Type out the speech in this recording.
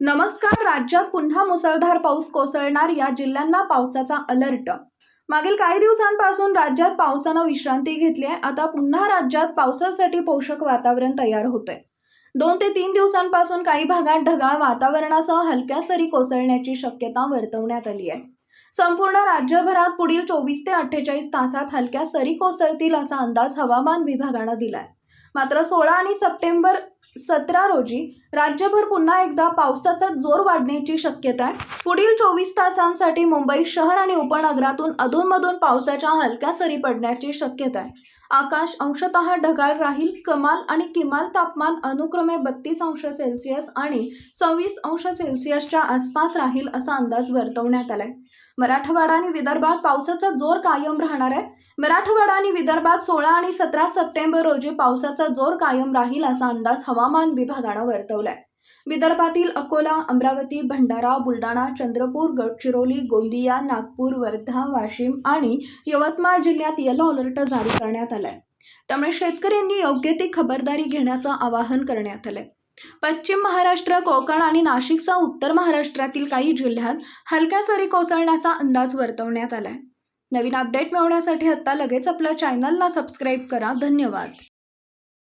नमस्कार राज्यात पुन्हा मुसळधार पाऊस कोसळणार या जिल्ह्यांना पावसाचा अलर्ट. मागील काही दिवसांपासून राज्यात पावसानं विश्रांती घेतली आहे. आता पुन्हा राज्यात पावसासाठी पोषक वातावरण तयार होतंय. दोन ते तीन दिवसांपासून काही भागात ढगाळ वातावरणासह हलक्या सरी कोसळण्याची शक्यता वर्तवण्यात आली आहे. संपूर्ण राज्यभरात पुढील चोवीस ते अठ्ठेचाळीस तासात हलक्या सरी कोसळतील असा अंदाज हवामान विभागानं दिलाय. मात्र सोळा आणि सप्टेंबर सतरा रोजी राज्यभर पुन्हा एकदा पावसाचा जोर वाढण्याची शक्यता आहे. पुढील चोवीस तासांसाठी मुंबई शहर आणि उपनगरातून अधूनमधून पावसाच्या हलक्या सरी पडण्याची शक्यता आहे. आकाश अंशतः ढगाळ राहील. कमाल आणि किमान तापमान अनुक्रमे बत्तीस अंश सेल्सिअस आणि सव्वीस अंश सेल्सिअसच्या आसपास राहील असा अंदाज वर्तवण्यात आलाय. मराठवाडा आणि विदर्भात पावसाचा जोर कायम राहणार आहे. मराठवाडा आणि विदर्भात सोळा आणि सतरा सप्टेंबर रोजी पावसाचा जोर कायम राहील असा अंदाज हवामान विभागानं वर्तवलाय. विदर्भातील अकोला अमरावती भंडारा बुलढाणा चंद्रपूर गडचिरोली गोंदिया नागपूर वर्धा वाशिम आणि यवतमाळ जिल्ह्यात येलो अलर्ट जारी करण्यात आलाय. त्यामुळे शेतकऱ्यांनी योग्य ती खबरदारी घेण्याचं आवाहन करण्यात आलंय. पश्चिम महाराष्ट्र कोकण आणि नाशिकचा उत्तर महाराष्ट्रातील काही जिल्ह्यात हलक्या सरी कोसळण्याचा अंदाज वर्तवण्यात आलाय. नवीन अपडेट मिळवण्यासाठी आत्ता लगेच आपल्या चॅनलला सबस्क्राईब करा. धन्यवाद.